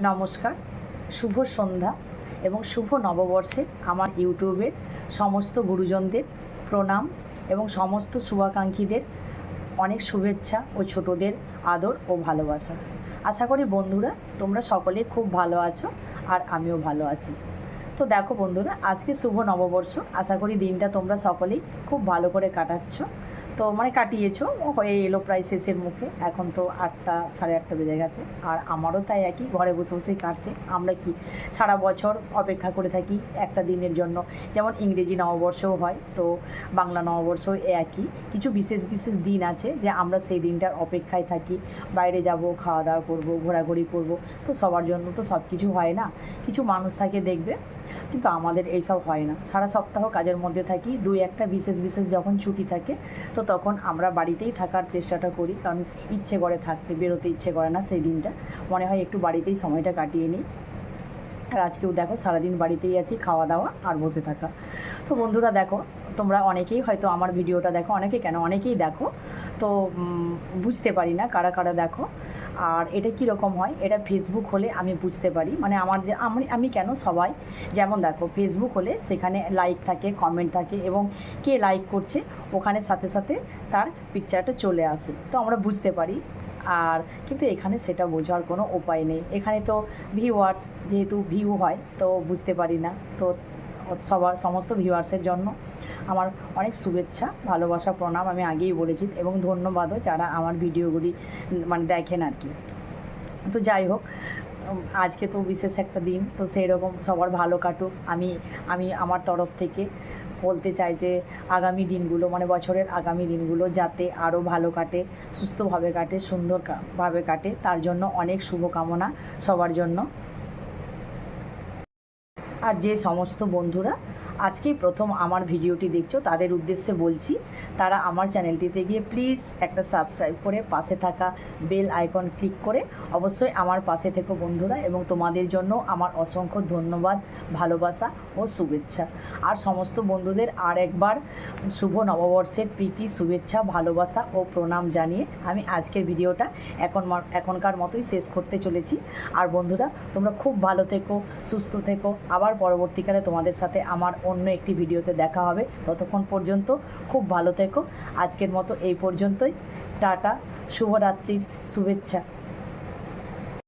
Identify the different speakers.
Speaker 1: নমস্কার, শুভ সন্ধ্যা এবং শুভ নববর্ষে আমার ইউটিউবের সমস্ত গুরুজনদের প্রণাম এবং সমস্ত শুভাকাঙ্ক্ষীদের অনেক শুভেচ্ছা ও ছোটদের আদর ও ভালোবাসা। আশা করি বন্ধুরা তোমরা সকলে খুব ভালো আছো আর আমিও ভালো আছি। তো দেখো বন্ধুরা, আজকে শুভ নববর্ষ। আশা করি দিনটা তোমরা সকলেই খুব ভালো করে কাটাচ্ছ। তো মানে কাটিয়েছো হয়ে এলো প্রায় শেষের মুখে। এখন তো আটটা, সাড়ে আটটা বেজে গেছে। আর আমারও তাই একই, ঘরে বসে বসেই কাটছে। আমরা কি সারা বছর অপেক্ষা করে থাকি একটা দিনের জন্য। যেমন ইংরেজি নববর্ষও হয়, তো বাংলা নববর্ষ একই। কিছু বিশেষ বিশেষ দিন আছে যে আমরা সেই দিনটার অপেক্ষায় থাকি। বাইরে যাব, খাওয়া দাওয়া করব, ঘোরাঘুরি করব। তো সবার জন্য তো সব কিছু হয় না। কিছু মানুষ থাকে দেখবে, কিন্তু আমাদের এইসব হয় না। সারা সপ্তাহ কাজের মধ্যে থাকি। দুই একটা বিশেষ বিশেষ যখন ছুটি থাকে, তো তখন আমরা বাড়িতেই থাকার চেষ্টাটা করি, কারণ ইচ্ছে করে থাকতে, বেরোতে ইচ্ছে করে না সেই দিনটা। মনে হয় একটু বাড়িতেই সময়টা কাটিয়ে নিই। আর আজকেও দেখো, সারাদিন বাড়িতেই আছি, খাওয়া দাওয়া আর বসে থাকা। তো বন্ধুরা দেখো, তোমরা অনেকেই হয়তো আমার ভিডিওটা দেখো, অনেকে কেন, অনেকেই দেখো। তো বুঝতে পারি না কারা কারা দেখো। আর এটা কীরকম হয়, এটা ফেসবুক হলে আমি বুঝতে পারি। মানে আমার যে, আমি আমি কেন সবাই, যেমন দেখো ফেসবুক হলে সেখানে লাইক থাকে কমেন্ট থাকে এবং কে লাইক করছে, ওখানে সাথে সাথে তার পিকচারটা চলে আসে। তো আমরা বুঝতে পারি। আর কিন্তু এখানে সেটা বোঝার কোনো উপায় নেই। এখানে তো ভিউয়ার্স যেহেতু ভিউ হয়, তো বুঝতে পারি না। তো সবার, সমস্ত ভিউয়ার্সের জন্য আমার অনেক শুভেচ্ছা, ভালোবাসা, প্রণাম আমি আগেই বলেছি এবং ধন্যবাদও যারা আমার ভিডিওগুলি মানে দেখেন আর কি। তো যাই হোক আজকে তো বিশেষ একটা দিন, তো সেই রকম সবার ভালো কাটুক। আমি আমি আমার তরফ থেকে বলতে চাই যে আগামী দিনগুলো মানে বছরের আগামী দিনগুলো যাতে আরও ভালো কাটে, সুস্থভাবে কাটে সুন্দরভাবে কাটে, তার জন্য অনেক শুভকামনা সবার জন্য। আর যে সমস্ত বন্ধুরা আজকেই প্রথম আমার ভিডিওটি দেখছ, তাদের উদ্দেশ্যে বলছি, তারা আমার চ্যানেলটিতে গিয়ে প্লিজ একটা সাবস্ক্রাইব করে পাশে থাকা বেল আইকন ক্লিক করে অবশ্যই আমার পাশে থেকো বন্ধুরা এবং তোমাদের জন্য আমার অসংখ্য ধন্যবাদ, ভালোবাসা ও শুভেচ্ছা। আর সমস্ত বন্ধুদের আর একবার শুভ নববর্ষের প্রীতি, শুভেচ্ছা, ভালোবাসা ও প্রণাম জানিয়ে আমি আজকের ভিডিওটা এখন এখনকার মতোই শেষ করতে চলেছি। আর বন্ধুরা, তোমরা খুব ভালো থেকো, সুস্থ থেকো। আবার পরবর্তীকালে তোমাদের সাথে আমার অন্য একটি ভিডিওতে দেখা হবে। ততক্ষণ পর্যন্ত খুব ভালো থেকো। আজকের মতো এই পর্যন্তই। টাটা, শুভরাত্রির, শুভেচ্ছা।